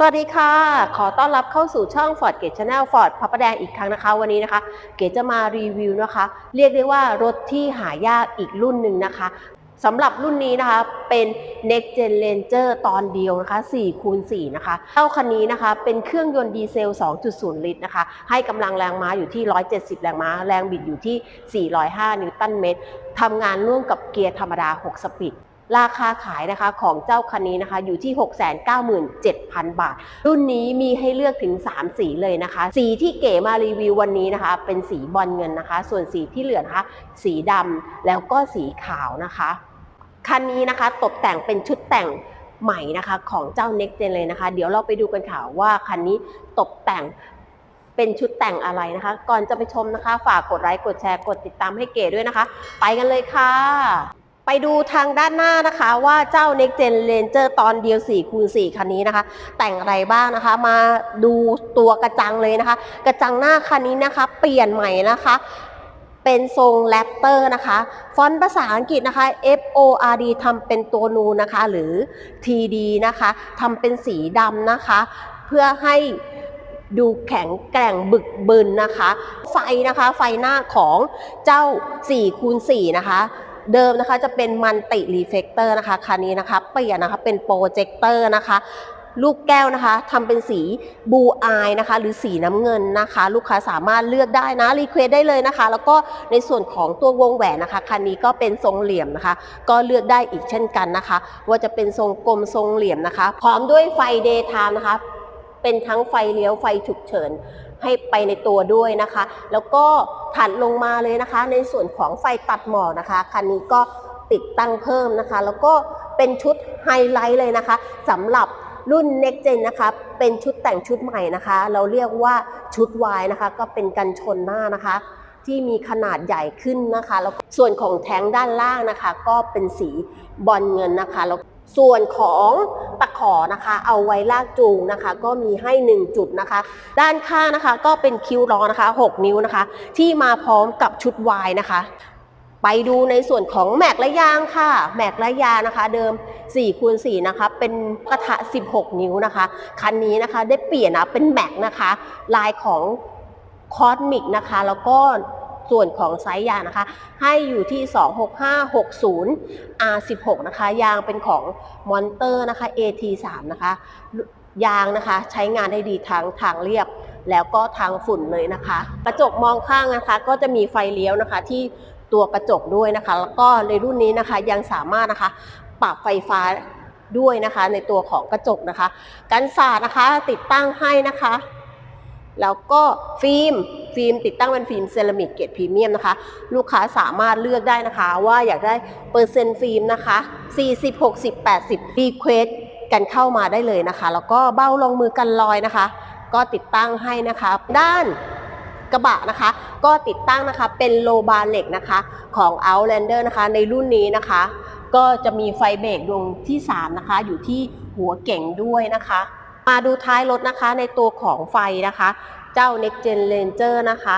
สวัสดีค่ะ ขอต้อนรับเข้าสู่ช่อง Ford Gate Channel Ford พระประแดงอีกครั้งนะคะ วันนี้นะคะ เก๋จะมารีวิวนะคะ เรียกได้ว่ารถที่หายากอีกรุ่นหนึ่งนะคะสำหรับรุ่นนี้นะคะเป็น Next Gen Ranger ตอนเดียวนะคะ4คูณ4นะคะเจ้าคันนี้นะคะเป็นเครื่องยนต์ดีเซล 2.0 ลิตรนะคะ ให้กำลังแรงม้าอยู่ที่ 170 แรงม้า แรงบิดอยู่ที่ 405 นิวตันเมตรทำงานร่วมกับเกียร์ธรรมดา 6 สปีด ราคาขายนะคะของเจ้าคันนี้นะคะอยู่ที่ 697,000 บาท รุ่นนี้มีให้เลือกถึง 3 สีเลยนะคะ สีที่เก๋มารีวิววันนี้นะคะ เป็นสีบอลเงินนะคะ ส่วนสีที่เหลือนะคะ สีดำแล้วก็สีขาวนะคะ คันนี้นะคะตกแต่งเป็นชุดแต่งใหม่นะคะของเจ้า Next Gen เลยนะคะ เดี๋ยวเราไปดูกันค่ะว่าคันนี้ตกแต่งเป็นชุดแต่งอะไรนะคะ ก่อนจะไปชมนะคะ ฝากกดไลค์กดแชร์กดติดตามให้เก๋ด้วยนะคะ ไปกันเลยค่ะ ไปดูทางด้านหน้านะคะว่าเจ้า Next Gen Ranger ตอนเดียว4คูณ4คันนี้นะคะ แต่งอะไรบ้างนะคะ มาดูตัวกระจังเลยนะคะ กระจังหน้าคันนี้นะคะ เปลี่ยนใหม่นะคะเป็นทรงแรปเตอร์นะคะ ฟอนต์ภาษาอังกฤษนะคะ F O R D ทำเป็นตัวนูนะคะ หรือ T D นะคะทำเป็นสีดำนะคะ เพื่อให้ดูแข็งแกร่งบึกบึนนะคะ ไฟนะคะ ไฟหน้าของเจ้า4คูณ4นะคะ เดิมนะคะจะเป็นมันติรีเฟกเตอร์นะคะคันนี้นะคะเปลี่ยนนะคะเป็นโปรเจคเตอร์นะคะลูกแก้วนะคะทำเป็นสีบูอายนะคะ หรือสีน้ำเงินนะคะ ลูกค้าสามารถเลือกได้นะรีเควสได้เลยนะคะ แล้วก็ในส่วนของตัววงแหวนนะคะคันนี้ก็เป็นทรงเหลี่ยมนะคะ ก็เลือกได้อีกเช่นกันนะคะ ว่าจะเป็นทรงกลมทรงเหลี่ยมนะคะ พร้อมด้วยไฟเดย์ไทม์นะคะ เป็นทั้งไฟเลี้ยวไฟฉุกเฉิน ให้ไปในตัวด้วยนะคะ แล้วก็ถัดลงมาเลยนะคะ ในส่วนของไฟตัดหมอกนะคะคันนี้ก็ติดตั้งเพิ่มนะคะ แล้วก็เป็นชุดไฮไลท์เลยนะคะสำหรับรุ่น Next Gen นะคะเป็นชุดแต่งชุดใหม่นะคะ เราเรียกว่าชุดวายนะคะก็เป็นกันชนหน้านะคะ ที่มีขนาดใหญ่ขึ้นนะคะแล้วส่วนของแท้งด้านล่างนะคะ ก็เป็นสีบอลเงินนะคะแล้ว ส่วนของตะขอนะคะเอาไว้ลากจูงนะคะ ก็มีให้ 1 จุดนะคะ ด้านข้างนะคะก็เป็นคิ้วล้อนะคะ 6 นิ้วนะคะ ที่มาพร้อมกับชุดวายนะคะ ไปดูในส่วนของแม็กและยางค่ะ แม็กและยางนะคะ เดิม4คูณ4นะคะ เป็นกระทะ 16 นิ้วนะคะ คันนี้นะคะได้เปลี่ยนนะเป็นแม็กนะคะ ลายของคอสมิกนะคะ แล้วก็ ส่วนของไซส์ยางนะคะ ให้อยู่ที่ 26560 R16 นะคะ ยางเป็นของมอนเตอร์นะคะ AT3 นะคะ ยางนะคะใช้งานได้ดีทั้งทางเรียบแล้วก็ทางฝุ่นเลยนะคะ กระจกมองข้างนะคะ ก็จะมีไฟเลี้ยวนะคะที่ตัวกระจกด้วยนะคะ แล้วก็ในรุ่นนี้นะคะยังสามารถนะคะปรับไฟฟ้าด้วยนะคะ ในตัวของกระจกนะคะ กันสาดนะคะติดตั้งให้นะคะ แล้วก็ฟิล์ม ฟิล์มติดตั้งเป็นฟิล์มเซรามิกเกรดพรีเมียมนะคะ ลูกค้าสามารถเลือกได้นะคะ ว่าอยากได้เปอร์เซ็นต์ฟิล์มนะคะ 40 60 80 รีเควสกันเข้ามาได้เลยนะคะ แล้วก็เบ้าลงมือกันรอยนะคะ ก็ติดตั้งให้นะคะ ด้านกระบะนะคะ ก็ติดตั้งนะคะเป็นโลบาร์เหล็กนะคะของ Outlander นะคะ ในรุ่นนี้นะคะ ก็จะมีไฟเบรกดวงที่ 3 นะคะ อยู่ที่หัวเก่งด้วยนะคะ มาดูท้ายรถนะคะในตัวของไฟนะคะ เจ้า Next Gen Ranger นะคะ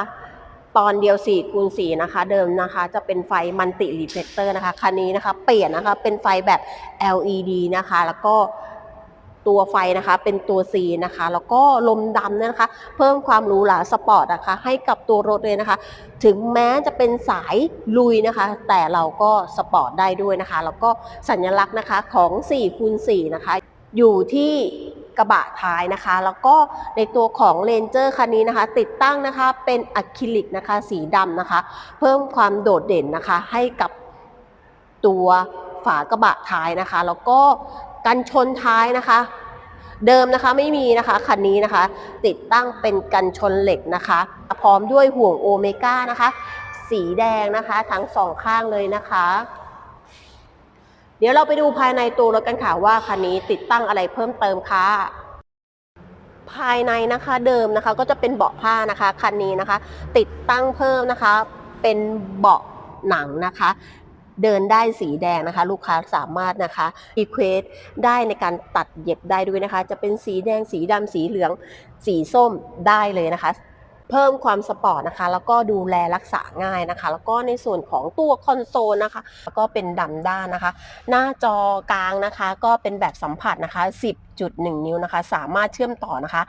ตอนเดียว4คูณ4นะคะ เดิมนะคะ จะเป็นไฟมันติรีเฟลเตอร์นะคะ คันนี้นะคะ เปลี่ยนนะคะ เป็นไฟแบบ LED นะคะ แล้วก็ตัวไฟนะคะเป็นตัว C นะคะ แล้วก็ลมดำนะคะ เพิ่มความหรูหราสปอร์ตนะคะ ให้กับตัวรถเลยนะคะ ถึงแม้จะเป็นสายลุยนะคะ แต่เราก็สปอร์ตได้ด้วยนะคะ แล้วก็สัญลักษณ์นะคะของ4คูณ4นะคะ อยู่ที่ กระบะท้ายนะคะ แล้วก็ในตัวของเลนเจอร์คันนี้นะคะ ติดตั้งนะคะเป็นอะคริลิกนะคะสีดำนะคะ เพิ่มความโดดเด่นนะคะ ให้กับตัวฝากระบะท้ายนะคะ แล้วก็กันชนท้ายนะคะ เดิมนะคะไม่มีนะคะคันนี้นะคะ ติดตั้งเป็นกันชนเหล็กนะคะ พร้อมด้วยห่วงโอเมก้านะคะ สีแดงนะคะ ทั้งสองข้างเลยนะคะ เดี๋ยวเราไปดูภายในตัวรถกันค่ะว่าคันนี้ติดตั้งอะไรเพิ่มเติมค่ะ ภายในนะคะเดิมนะคะก็จะเป็นเบาะผ้านะคะคันนี้นะคะ ติดตั้งเพิ่มนะคะ เป็นเบาะหนังนะคะ เดินได้สีแดงนะคะ ลูกค้าสามารถนะคะรีเควสได้ในการตัดเย็บได้ด้วยนะคะ จะเป็นสีแดงสีดำสีเหลืองสีส้มได้เลยนะคะ เพิ่มความสปอร์ตนะคะ แล้วก็ดูแลรักษาง่ายนะคะ แล้วก็ในส่วนของตัวคอนโซลนะคะแล้วก็เป็นดำด้านนะคะ หน้าจอกลางนะคะ ก็เป็นแบบสัมผัสนะคะ 10.1 นิ้วนะคะ สามารถเชื่อมต่อนะคะ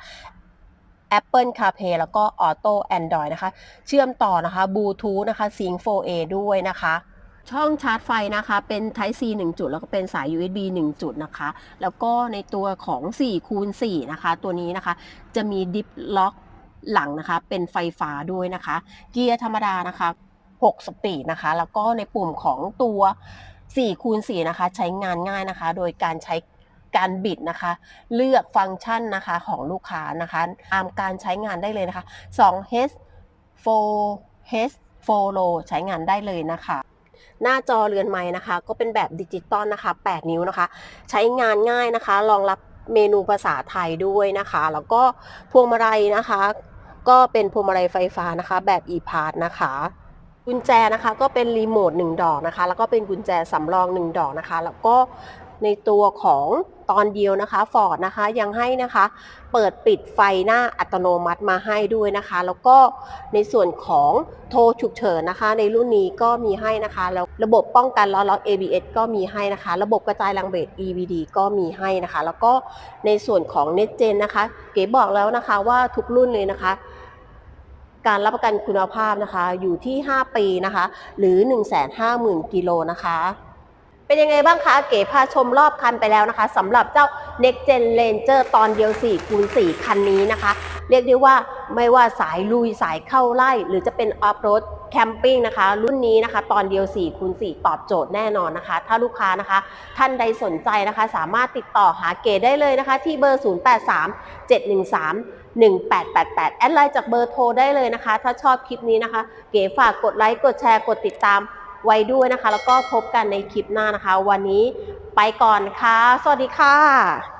Apple CarPlay แล้วก็ Auto Android นะคะ เชื่อมต่อนะคะ Bluetooth นะคะ Sync 4A ด้วยนะคะช่องชาร์จไฟนะคะเป็น Type C 1 จุด แล้วก็เป็นสาย USB 1 จุดนะคะ แล้วก็ในตัวของ4คูณ4นะคะ ตัวนี้นะคะ จะมีดิฟล็อก หลังนะคะ เป็นไฟฟ้าด้วยนะคะ เกียร์ธรรมดานะคะ 6 สปีดนะคะ แล้วก็ในปุ่มของตัว4คูณ4นะคะ ใช้งานง่ายนะคะ โดยการใช้การบิดนะคะ เลือกฟังก์ชันนะคะของลูกค้านะคะตามการใช้งานได้เลยนะคะ 2H 4H 4 Low ใช้งานได้เลยนะคะหน้าจอเรือนไม้นะคะ ก็เป็นแบบดิจิตอลนะคะ 8 นิ้วนะคะ ใช้งานง่ายนะคะรองรับเมนูภาษาไทยด้วยนะคะ แล้วก็พวงมาลัยนะคะ ก็เป็นพวงมาลัยไฟฟ้านะคะ แบบ e-part นะคะกุญแจนะคะก็เป็นรีโมท1ดอกนะคะ แล้วก็เป็นกุญแจสำรอง 1 ดอกนะคะ แล้วก็ ในตัวของตอนเดียวนะคะฟอร์ดนะคะยังให้นะคะเปิดปิดไฟหน้าอัตโนมัติมาให้ด้วยนะคะ แล้วก็ในส่วนของโทรฉุกเฉินนะคะ ในรุ่นนี้ก็มีให้นะคะแล้วระบบป้องกันล้อล็อก ABS ก็มีให้นะคะ ระบบกระจายแรงเบรก EVD ก็มีให้นะคะ แล้วก็ในส่วนของ Next Gen นะคะ เก๋บอกแล้วนะคะว่าทุกรุ่นเลยนะคะการรับประกันคุณภาพนะคะอยู่ที่ 5 ปีนะคะ หรือ 150,000 กิโลนะคะ เป็นยังไงบ้างคะเก๋พาชมรอบคันไปแล้วนะคะสำหรับเจ้า Next Gen Ranger ตอนเดียว4คูณ4คันนี้นะคะ เรียกได้ว่าไม่ว่าสายลุยสายเข้าไล่ หรือจะเป็นออฟโรดแคมปิ้งนะคะ รุ่นนี้นะคะ ตอนเดียว4คูณ4ตอบโจทย์แน่นอนนะคะ ถ้าลูกค้านะคะ ท่านใดสนใจนะคะ สามารถติดต่อหาเก๋ได้เลยนะคะ ที่เบอร์ 083 713 1888 แอดไลน์จากเบอร์โทรได้เลยนะคะ ถ้าชอบคลิปนี้นะคะ เก๋ฝากกดไลค์ กดแชร์ กดติดตาม ไว้ด้วยนะคะ แล้วก็พบกันในคลิปหน้านะคะ วันนี้ไปก่อนค่ะ สวัสดีค่ะ